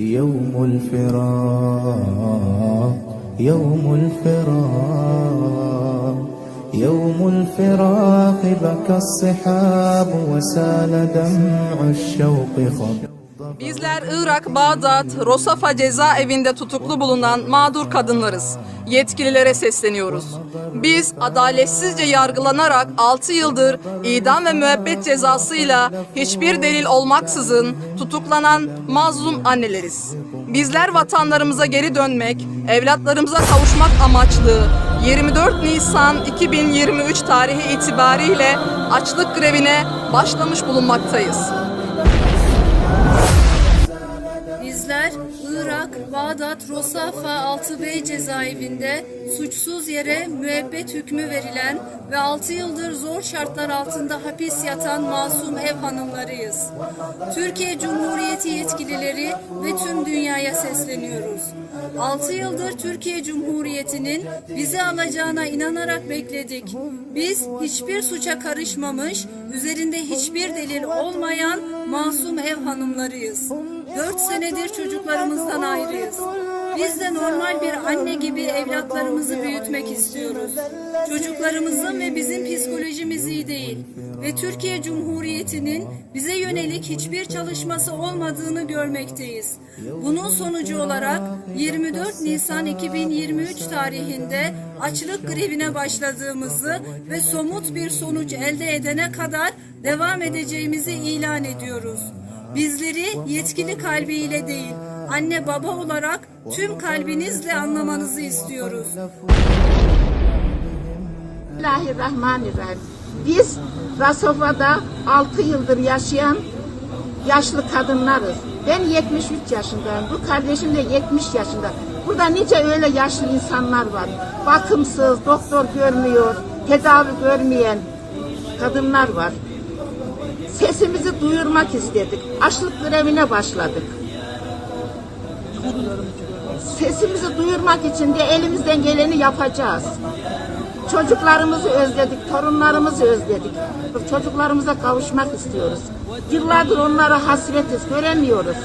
يوم الفراق يوم الفراق يوم الفراق بكى الصحاب وسال دمع الشوق خض Bizler Irak, Bağdat, Rosafa cezaevinde tutuklu bulunan mağdur kadınlarız. Yetkililere sesleniyoruz. Biz adaletsizce yargılanarak 6 yıldır idam ve müebbet cezasıyla hiçbir delil olmaksızın tutuklanan mazlum anneleriz. Bizler vatanlarımıza geri dönmek, evlatlarımıza kavuşmak amaçlı 24 Nisan 2023 tarihi itibariyle açlık grevine başlamış bulunmaktayız. Bizler Irak, Bağdat, Rosafa 6B cezaevinde suçsuz yere müebbet hükmü verilen ve 6 yıldır zor şartlar altında hapis yatan masum ev hanımlarıyız. Türkiye Cumhuriyeti yetkilileri ve tüm dünyaya sesleniyoruz. 6 yıldır Türkiye Cumhuriyeti'nin bizi alacağına inanarak bekledik. Biz hiçbir suça karışmamış, üzerinde hiçbir delil olmayan masum ev hanımlarıyız. Dört senedir çocuklarımızdan ayrıyız. Biz de normal bir anne gibi evlatlarımızı büyütmek istiyoruz. Çocuklarımızın ve bizim psikolojimiz iyi değil. Ve Türkiye Cumhuriyeti'nin bize yönelik hiçbir çalışması olmadığını görmekteyiz. Bunun sonucu olarak 24 Nisan 2023 tarihinde açlık grevine başladığımızı ve somut bir sonuç elde edene kadar devam edeceğimizi ilan ediyoruz. Bizleri yetkili kalbiyle değil, anne baba olarak tüm kalbinizle anlamanızı istiyoruz. Bismillahirrahmanirrahim. Biz Rasofa'da 6 yıldır yaşayan yaşlı kadınlarız. Ben 73 yaşındayım. Bu kardeşim de 70 yaşında. Burada nice öyle yaşlı insanlar var. Bakımsız, doktor görmüyor, tedavi görmeyen kadınlar var. Sesimizi duyurmak istedik. Açlık grevine başladık. Sesimizi duyurmak için de elimizden geleni yapacağız. Çocuklarımızı özledik, torunlarımızı özledik. Çocuklarımıza kavuşmak istiyoruz. Yıllardır onlara hasretiz, göremiyoruz.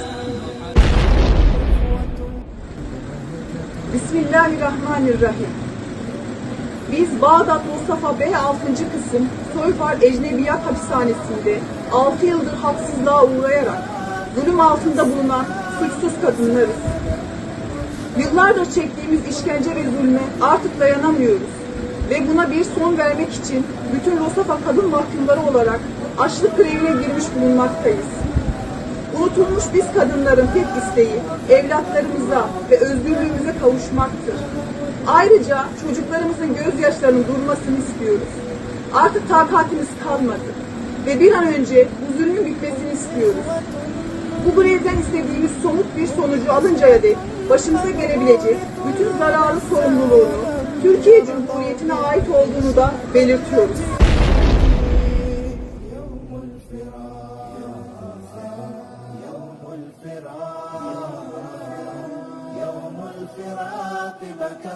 Bismillahirrahmanirrahim. Biz Bağdat Mustafa Bey 6. kısım Soybar Ecnebiyat Hapishanesi'nde 6 yıldır haksızlığa uğrayarak zulüm altında bulunan suçsuz kadınlarız. Yıllardır çektiğimiz işkence ve zulme artık dayanamıyoruz. Ve buna bir son vermek için bütün Rosafa kadın mahkumları olarak açlık grevine girmiş bulunmaktayız. Unutulmuş biz kadınların tek isteği evlatlarımıza ve özgürlüğümüze kavuşmaktır. Ayrıca çocuklarımızın gözyaşlarının durmasını istiyoruz. Artık takatimiz kalmadı ve bir an önce bu zulmün bitmesini istiyoruz. Bu grevden istediğimiz somut bir sonucu alıncaya dek başımıza gelebilecek bütün zararlı sorumluluğunu Türkiye Cumhuriyeti'ne ait olduğunu da belirtiyoruz.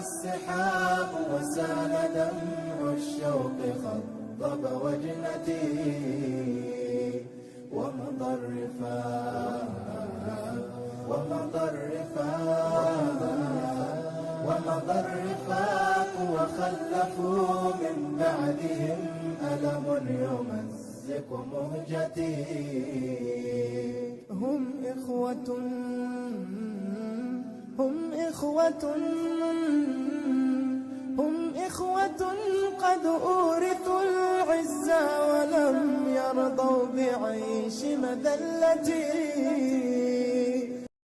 السحاب وسال دمع الشوق خضب وجنتي ومضى الرفاق ومضى الرفاق ومضى الرفاق وخلفوا من بعدهم ألم يمزق مهجتي هم إخوة هم إخوة هم إخوة قد أورثوا العزة ولم يرضوا بعيش مذلتي